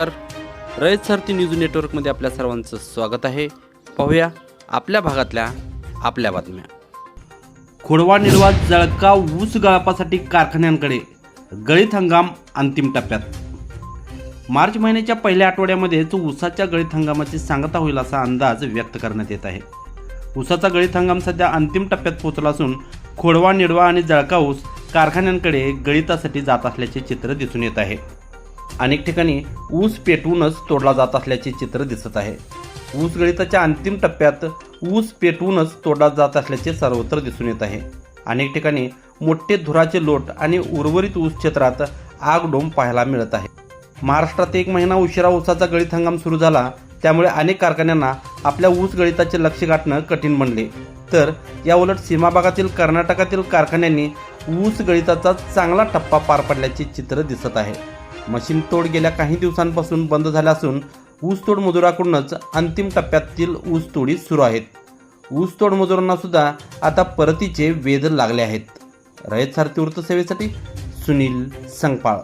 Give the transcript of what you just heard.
तर रयत सारथी न्यूज नेटवर्कमध्ये आपल्या सर्वांचं स्वागत आहे. पाहूया आपल्या भागातल्या आपल्या बातम्या. खोडवा निडवा जळगाव ऊस गळपासाठी कारखान्यांकडे गळीत हंगाम अंतिम टप्प्यात. मार्च महिन्याच्या पहिल्या आठवड्यामध्येच ऊसाच्या गळीत हंगामाची सांगता होईल असा अंदाज व्यक्त करण्यात येत आहे. ऊसाचा गळीत हंगाम सध्या अंतिम टप्प्यात पोहोचला असून खोडवा निडवा आणि जळका ऊस कारखान्यांकडे गळितासाठी जात असल्याचे चित्र दिसून येत आहे. अनेक ठिकाणी ऊस पेटवूनच तोडला जात असल्याचे चित्र दिसत आहे. ऊस गळिताच्या अंतिम टप्प्यात ऊस पेटवूनच तोडला जात असल्याचे सर्वत्र दिसून येत आहे. अनेक ठिकाणी मोठे धुराचे लोट आणि उर्वरित ऊस क्षेत्रात आगडोंब पाहायला मिळत आहे. महाराष्ट्रात एक महिना उशिरा ऊसाचा गळीत हंगाम सुरू झाला त्यामुळे अनेक कारखान्यांना आपल्या ऊस गळिताचे लक्ष गाठणं कठीण बनले. तर या उलट सीमा भागातील कर्नाटकातील कारखान्यांनी ऊस गळिताचा चांगला टप्पा पार पडल्याचे चित्र दिसत आहे. मशीन तोड गेल्या काही दिवसांपासून बंद झाला असून ऊसतोड मजुराकडूनच अंतिम टप्प्यातील ऊसतोडी सुरू आहेत. ऊसतोड मजुरांना सुद्धा आता परतीचे वेध लागले आहेत. रयत सारथी वृत्तसेवेसाठी सुनील संगपाळ.